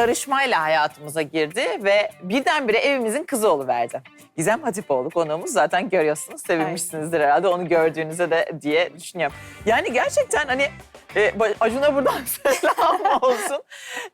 yarışmayla hayatımıza girdi ve birdenbire evimizin kızı oluverdi. Gizem Hatipoğlu konuğumuz zaten görüyorsunuz. Sevinmişsinizdir herhalde onu gördüğünüzde de diye düşünüyorum. Yani gerçekten hani e, Acun'a buradan selam olsun.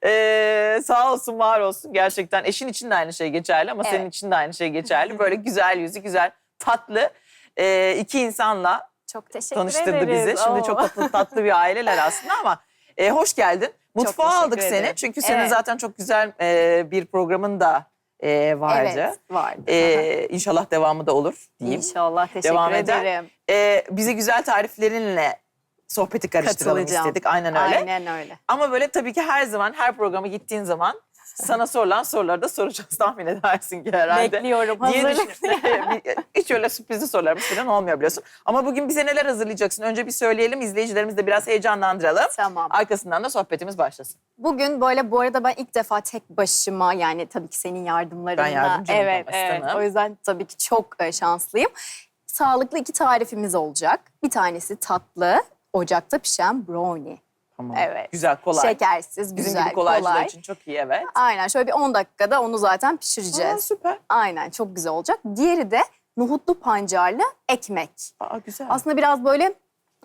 E, sağ olsun, var olsun. Gerçekten eşin için de aynı şey geçerli ama senin Evet. için de aynı şey geçerli. Böyle güzel yüzü, güzel, tatlı e, iki insanla Çok teşekkür tanıştırdı ederiz. bizi. Şimdi Oo. çok tatlı, tatlı bir aileler aslında ama e, hoş geldin. Mutfağa aldık seni. ederim. Çünkü senin Evet. zaten çok güzel e, bir programın da e, vardı. Evet, vardı. E, inşallah devamı da olur diyeyim. İnşallah teşekkür Devam eder. ederim. E, bize güzel tariflerinle sohbeti karıştıralım istedik. Aynen öyle. Aynen öyle. Ama böyle tabii ki her zaman her programa gittiğin zaman sana sorulan soruları da soracağız tahmin edersin ki herhalde. Bekliyorum. Diye Hazırlık. düşünüyorum. Hiç öyle sürprizli sorularımız falan olmuyor biliyorsun. Ama bugün bize neler hazırlayacaksın? Önce bir söyleyelim, izleyicilerimizi de biraz heyecanlandıralım. Tamam. Arkasından da sohbetimiz başlasın. Bugün böyle bu arada ben ilk defa tek başıma yani tabii ki senin yardımlarınla. Ben yardımcıyım Evet, evet. O yüzden tabii ki çok e, şanslıyım. Sağlıklı iki tarifimiz olacak. Bir tanesi tatlı, ocakta pişen brownie. Tamam. Evet. Güzel, kolay. Şekersiz, Bizim güzel, gibi kolaycılar kolay. için çok iyi evet. Aynen şöyle bir 10 dakikada onu zaten Aa, pişireceğiz. süper. Aynen çok güzel olacak. Diğeri de nohutlu pancarlı ekmek. Aa, güzel. Aslında biraz böyle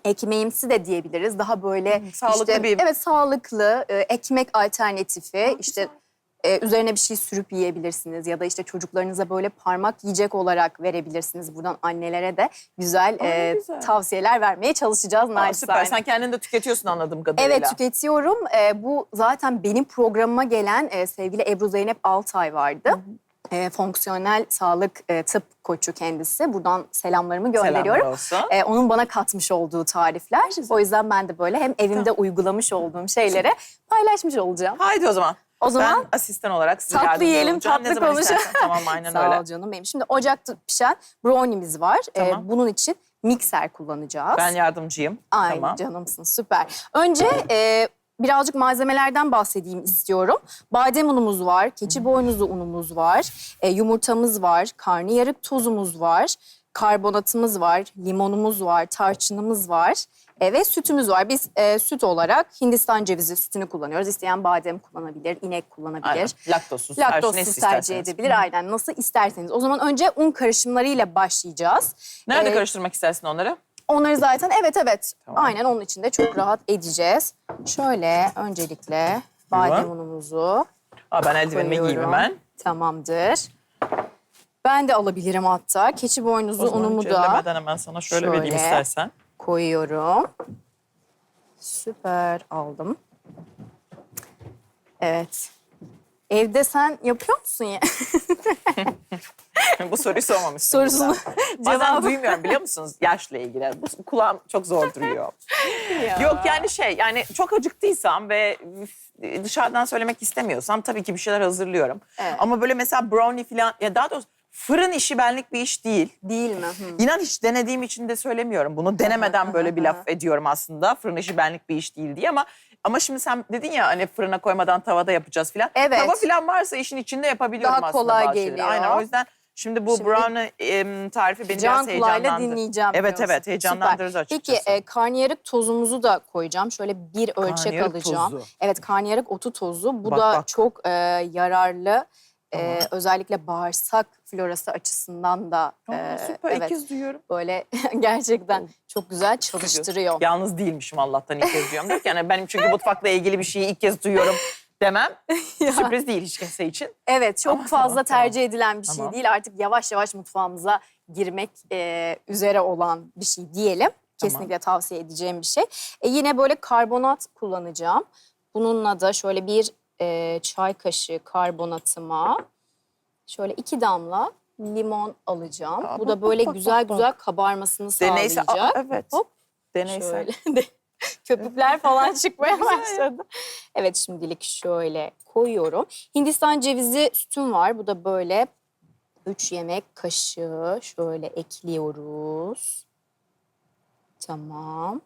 ekmeğimsi de diyebiliriz. Daha böyle Hmm, sağlıklı işte, bir- evet sağlıklı e, ekmek alternatifi. işte güzel. E, üzerine bir şey sürüp yiyebilirsiniz ya da işte çocuklarınıza böyle parmak yiyecek olarak verebilirsiniz. Buradan annelere de güzel, Aa, e, güzel. tavsiyeler vermeye çalışacağız Aa, naçizane. süper. Sen kendin de tüketiyorsun anladığım kadarıyla. Evet tüketiyorum. Ee, bu zaten benim programıma gelen e, sevgili Ebru Zeynep Altay vardı. E, fonksiyonel sağlık e, tıp koçu kendisi. Buradan selamlarımı gönderiyorum. Selamlar olsun. E, onun bana katmış olduğu tarifler. O yüzden ben de böyle hem evimde uygulamış olduğum şeyleri paylaşmış olacağım. Haydi o zaman. O zaman ben asistan olarak size tatlı yiyelim, olacağım. tatlı konuşalım. Tamam aynen Sağ öyle. ol canım benim. Şimdi ocakta pişen brownie'miz var. E, Tamam. bunun için mikser kullanacağız. Ben yardımcıyım. Ay tamam. canımsın süper. Önce e, birazcık malzemelerden bahsedeyim istiyorum. Badem unumuz var, keçi boynuzu unumuz var, e, yumurtamız var, karnıyarık tozumuz var, karbonatımız var, limonumuz var, tarçınımız var e, ve sütümüz var. Biz e, süt olarak Hindistan cevizi sütünü kullanıyoruz. İsteyen badem kullanabilir, inek kullanabilir. Aynen. Laktozsuz. Laktozsuz tercih edebilir. Aynen nasıl isterseniz. O zaman önce un karışımlarıyla başlayacağız. Nerede Ee, karıştırmak istersin onları? Onları zaten evet evet. Tamam. Aynen onun içinde çok rahat edeceğiz. Şöyle öncelikle badem Buyurun. unumuzu Aa, ben eldivenimi giyeyim hemen. Tamamdır. Ben de alabilirim hatta. Keçi boynuzu O zaman unumu da hemen sana şöyle, vereyim şöyle. istersen. Koyuyorum. Süper aldım. Evet. Evde sen yapıyor musun ya? Bu soruyu sormamışsın. Sorusunu Bazen cevabı. duymuyorum biliyor musunuz yaşla ilgili. Bu kulağım çok zor duruyor. Yok yani şey yani çok acıktıysam ve üf, dışarıdan söylemek istemiyorsam tabii ki bir şeyler hazırlıyorum. Evet. Ama böyle mesela brownie falan ya daha doğrusu fırın işi benlik bir iş değil. Değil mi? Hı. İnan hiç denediğim için de söylemiyorum. Bunu denemeden böyle bir laf ediyorum aslında. Fırın işi benlik bir iş değil diye ama ama şimdi sen dedin ya hani fırına koymadan tavada yapacağız filan. Evet. Tava filan varsa işin içinde yapabiliyorum Daha aslında kolay bazı şeyleri. geliyor. Aynen o yüzden şimdi bu Şimdi- brownie em, tarifi beni Can biraz kulağıyla heyecanlandırdı. dinleyeceğim Evet diyorsun. evet heyecanlandırır Süper. açıkçası. Peki e, karnıyarık tozumuzu da koyacağım. Şöyle bir ölçek Karnıyarık alacağım. tozu. Evet karnıyarık otu tozu. Bu Bak, da bak. çok e, yararlı. E, Tamam. özellikle bağırsak florası açısından da Aa, e, süper evet, ilk kez duyuyorum. böyle gerçekten çok güzel çalıştırıyor. Yalnız değilmişim Allah'tan ilk kez duyuyorum. Derken yani benim çünkü mutfakla ilgili bir şeyi ilk kez duyuyorum demem. Sürpriz değil hiç kimse için. Evet çok Ama fazla tamam, tercih edilen bir Tamam. şey değil. Artık yavaş yavaş mutfağımıza girmek e, üzere olan bir şey diyelim. Kesinlikle tavsiye edeceğim bir şey. E, yine böyle karbonat kullanacağım. Bununla da şöyle bir e, çay kaşığı karbonatıma şöyle iki damla limon alacağım. Aa, Bu bak, da böyle bak, güzel bak, bak. güzel kabarmasını Deneyse sağlayacak. Aa, evet. Hop. Deneysel. Şöyle köpükler falan çıkmaya başladı. Evet şimdilik şöyle koyuyorum. Hindistan cevizi sütüm var. Bu da böyle 3 yemek kaşığı şöyle ekliyoruz. Tamam.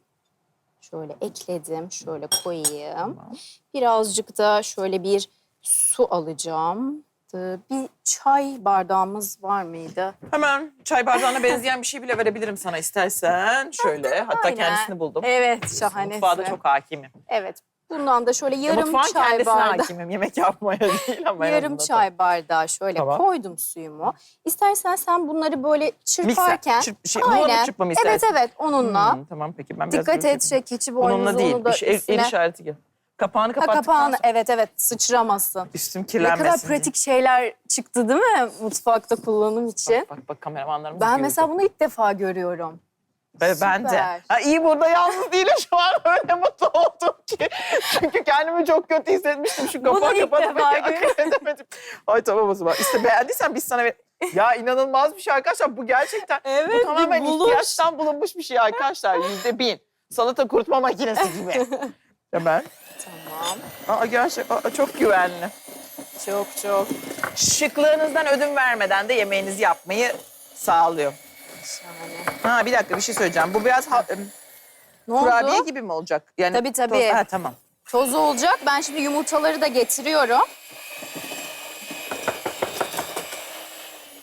Şöyle ekledim. Şöyle koyayım. Tamam. Birazcık da şöyle bir su alacağım. Ee, Bir çay bardağımız var mıydı? Hemen çay bardağına benzeyen bir şey bile verebilirim sana istersen. Şöyle hatta Aynen. kendisini buldum. Evet şahane. Mutfağa da çok hakimim. Evet Bundan da şöyle Ya yarım Mutfağın çay kendisine bardağı. hakimim. Yemek yapmaya değil ama en Yarım azından. çay bardağı şöyle Tamam. koydum suyumu. İstersen sen bunları böyle çırparken... Çırp- şey, unla çırpmamı Evet istersin. evet onunla. Hmm, tamam peki ben biraz Dikkat böyle et şey keçi boynuzu Bununla değil. onu da Bir şey, el, el üstüne... işareti gibi. Kapağını Ha, kapattıktan kapağını sonra evet evet sıçramasın. üstüm Ne kirlenmesin kadar diye. pratik şeyler çıktı değil mi mutfakta kullanım için? Bak bak, bak kameramanlarımız Ben görüyor. mesela bunu ilk defa görüyorum. De. Süper. Ha, iyi burada yalnız değilim şu an öyle mutlu oldum ki. Çünkü kendimi çok kötü hissetmiştim şu Bunu kapağı ilk kapatıp defa edemedim. Ay tamam o zaman. İşte beğendiysen biz sana ver... Ya inanılmaz bir şey arkadaşlar. Bu gerçekten Evet, bu bir tamamen buluş. ihtiyaçtan bulunmuş bir şey arkadaşlar. Yüzde bin. Salata kurutma makinesi gibi. Hemen. Tamam. Aa, gerçek, aa, çok güvenli. Çok çok Şıklığınızdan ödün vermeden de yemeğinizi yapmayı sağlıyor. Şahane. Ha bir dakika bir şey söyleyeceğim. Bu biraz ha- Ne kurabiye oldu? gibi mi olacak? Yani Tabii, tabii. toz- Ha tamam. Toz olacak. Ben şimdi yumurtaları da getiriyorum.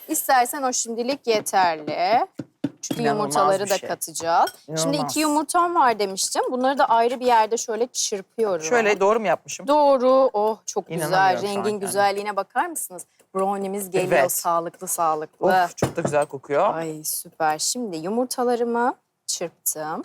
İstersen o şimdilik yeterli. Çünkü İnanılmaz yumurtaları da şey. katacağız. Şimdi İnanılmaz. iki yumurtam var demiştim. Bunları da ayrı bir yerde şöyle çırpıyorum. Şöyle doğru mu yapmışım? Doğru. Oh çok güzel. İnanamıyorum şu an Rengin kendime. güzelliğine bakar mısınız? Brownie'miz geliyor Evet. sağlıklı sağlıklı. Of çok da güzel kokuyor. Ay süper. Şimdi yumurtalarımı çırptım.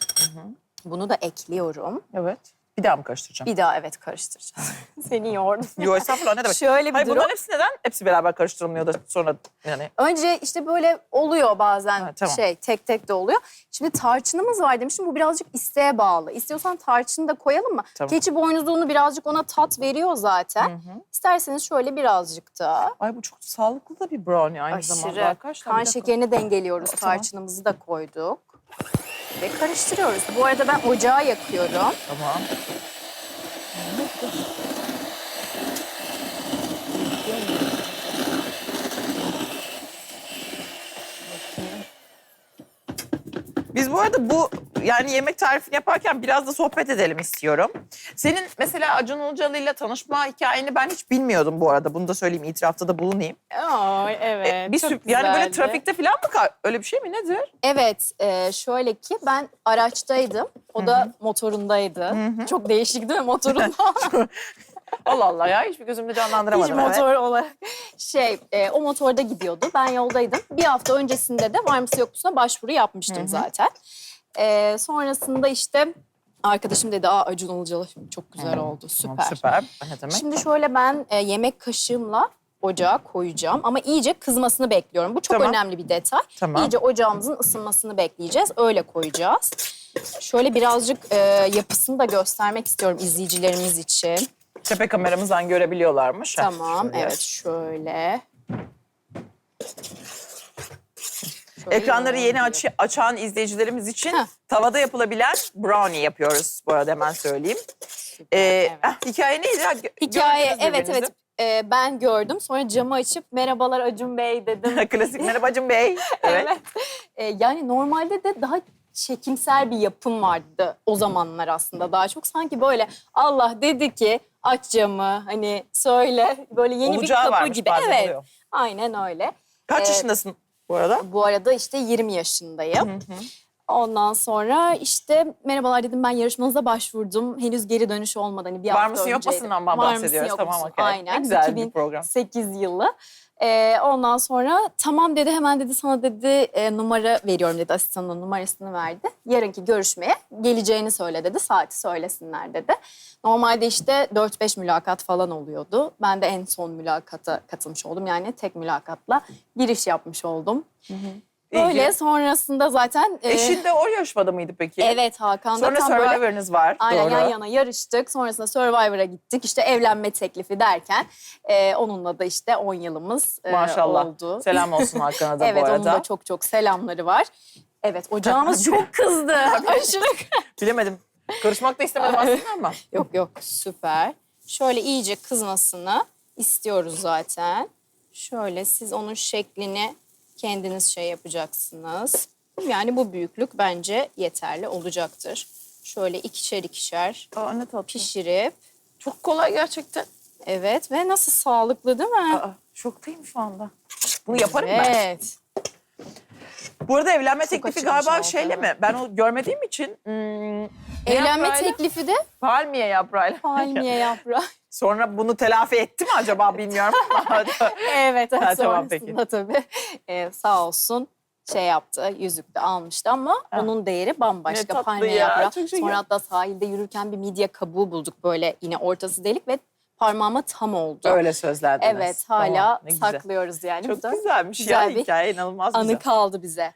Bunu da ekliyorum. Evet. Bir daha mı karıştıracağım? Bir daha evet karıştıracağız. Seni yordum. Yo estağfurullah ne demek? Şöyle bir Hayır durum. bunların hepsi neden? Hepsi beraber karıştırılmıyor da sonra yani. Önce işte böyle oluyor bazen Ha, tamam. şey tek tek de oluyor. Şimdi tarçınımız var demiştim. Bu birazcık isteğe bağlı. İstiyorsan tarçını da koyalım mı? Tamam. Keçi boynuzluğunu birazcık ona tat veriyor zaten. İsterseniz şöyle birazcık da Ay bu çok sağlıklı da bir brownie aynı zamanda aşırı arkadaşlar. kan Bir dakika. şekerini dengeliyoruz. Tamam. Tarçınımızı da koyduk. Ve karıştırıyoruz. Bu arada ben ocağı yakıyorum. Tamam. Biz bu arada bu yani yemek tarifini yaparken biraz da sohbet edelim istiyorum. Senin mesela Acun Ilıcalı ile tanışma hikayeni ben hiç bilmiyordum bu arada. Bunu da söyleyeyim, itirafta da bulunayım. Ay evet. E, bir sürp- yani böyle trafikte falan mı kal? Öyle bir şey mi nedir? Evet, e, şöyle ki ben araçtaydım. O da motorundaydı. Çok değişik değil mi motorunda? Allah Allah ya hiçbir gözümde Hiç canlandıramadım. evet. motor olarak. Şey, e, o motorda gidiyordu. Ben yoldaydım. Bir hafta öncesinde de var mısın yok musun'a başvuru yapmıştım zaten. E, sonrasında işte arkadaşım dedi, aa Acun Ilıcalı çok güzel oldu, Tamam, süper. süper. Ne demek? Şimdi şöyle ben e, yemek kaşığımla ocağa koyacağım ama iyice kızmasını bekliyorum. Bu çok Tamam. önemli bir detay. Tamam. İyice ocağımızın ısınmasını bekleyeceğiz. Öyle koyacağız. Şöyle birazcık e, yapısını da göstermek istiyorum izleyicilerimiz için. Tepe kameramızdan görebiliyorlarmış. Heh, Tamam, şöyle. evet şöyle. Ekranları yeni aç- açan izleyicilerimiz için Heh. tavada yapılabilen brownie yapıyoruz bu arada hemen söyleyeyim. Ee, evet. eh, hikaye neydi? Gö- Hikaye gördünüz evet birbirinizi. evet E, ben gördüm. Sonra camı açıp merhabalar Acun Bey dedim. Klasik merhaba Acun Bey. Evet. Evet. E, yani normalde de daha çekimsel bir yapım vardı o zamanlar aslında daha çok. Sanki böyle Allah dedi ki aç camı hani söyle böyle yeni Olacağı bir kapı varmış, gibi. bazen Evet oluyor. aynen öyle. Kaç Ee, yaşındasın bu arada? Bu arada işte 20 yaşındayım. Ondan sonra işte merhabalar dedim ben yarışmanıza başvurdum. Henüz geri dönüş olmadı. Hani bir Var hafta mısın, yok önceydi. musundan Var mısın, bahsediyoruz. yok Tamam, musun? okey. Ne Aynen. güzel bir program. 2008 yılı. Ee, ondan sonra tamam dedi hemen dedi sana dedi e, numara veriyorum dedi asistanına numarasını verdi. Yarınki görüşmeye geleceğini söyle dedi saati söylesinler dedi. Normalde işte 4-5 mülakat falan oluyordu. Ben de en son mülakata katılmış oldum. Yani tek mülakatla giriş yapmış oldum. Böyle sonrasında zaten... e, Eşin de o yarışmada mıydı peki? Evet Hakan'da Sonra tam böyle Survivor'ınız var. aynen Doğru. yan yana yarıştık. Sonrasında Survivor'a gittik. İşte evlenme teklifi derken e, onunla da işte 10 yılımız e, Maşallah. oldu. Selam olsun Hakan'a da evet bu onun arada. da çok çok selamları var. Evet ocağımız çok kızdı. Aşırı. Bilemedim. Karışmak da istemedim aslında ama. yok yok süper. Şöyle iyice kızmasını istiyoruz zaten. Şöyle siz onun şeklini kendiniz şey yapacaksınız. Yani bu büyüklük bence yeterli olacaktır. Şöyle ikişer ikişer Aa, ne tatlı. pişirip Çok kolay gerçekten. evet ve nasıl sağlıklı değil mi? Aa, şoktayım şu anda. Bunu yaparım ben. Evet. Bu arada evlenme Çok teklifi açılmış galiba oldu, şeyle mi? Ben o görmediğim için hmm, Ne Evlenme yaprağıyla? teklifi de Palmiye yaprağıyla. palmiye yaprağı. Sonra bunu telafi etti mi acaba bilmiyorum. evet, Ha, tamam, sonrasında tabii e, sağ olsun şey yaptı, yüzük de almıştı ama Ha. onun değeri Ne bambaşka. tatlı Palmiye ya, yaprağı. çok şeker. Sonra hatta sahilde yürürken bir midye kabuğu bulduk böyle yine ortası delik ve parmağıma tam oldu. Öyle sözlerdiniz. Evet hala Tamam, ne güzel. saklıyoruz yani. Bu Çok da güzelmiş güzel ya bir hikaye inanılmaz Anı güzel. kaldı bize.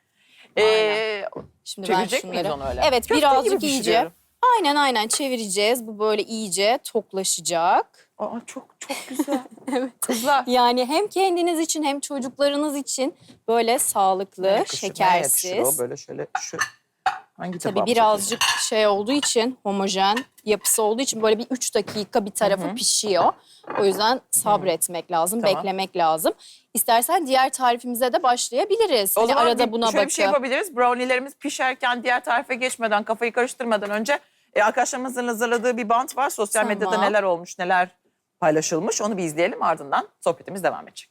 Ee, Şimdi ben miyiz şunları- onu öyle? Evet Köfte birazcık gibi iyice. pişiriyorum. Aynen aynen çevireceğiz. Bu böyle iyice toklaşacak. Aa, çok çok güzel. Kızlar. Yani hem kendiniz için hem çocuklarınız için böyle sağlıklı, Yakışır, ne yakışır şekersiz. o böyle şöyle şu. Hangi Tabii tabağımıza birazcık şey olduğu için, homojen yapısı olduğu için böyle bir üç dakika bir tarafı pişiyor. O yüzden sabretmek lazım, Tamam. beklemek lazım. İstersen diğer tarifimize de başlayabiliriz. O Hani zaman arada bir- buna şöyle bir şey yapabiliriz. Brownie'lerimiz pişerken diğer tarife geçmeden, kafayı karıştırmadan önce e, arkadaşlarımızın hazırladığı bir bant var. Sosyal medyada Tamam. neler olmuş, neler paylaşılmış onu bir izleyelim ardından sohbetimiz devam edecek.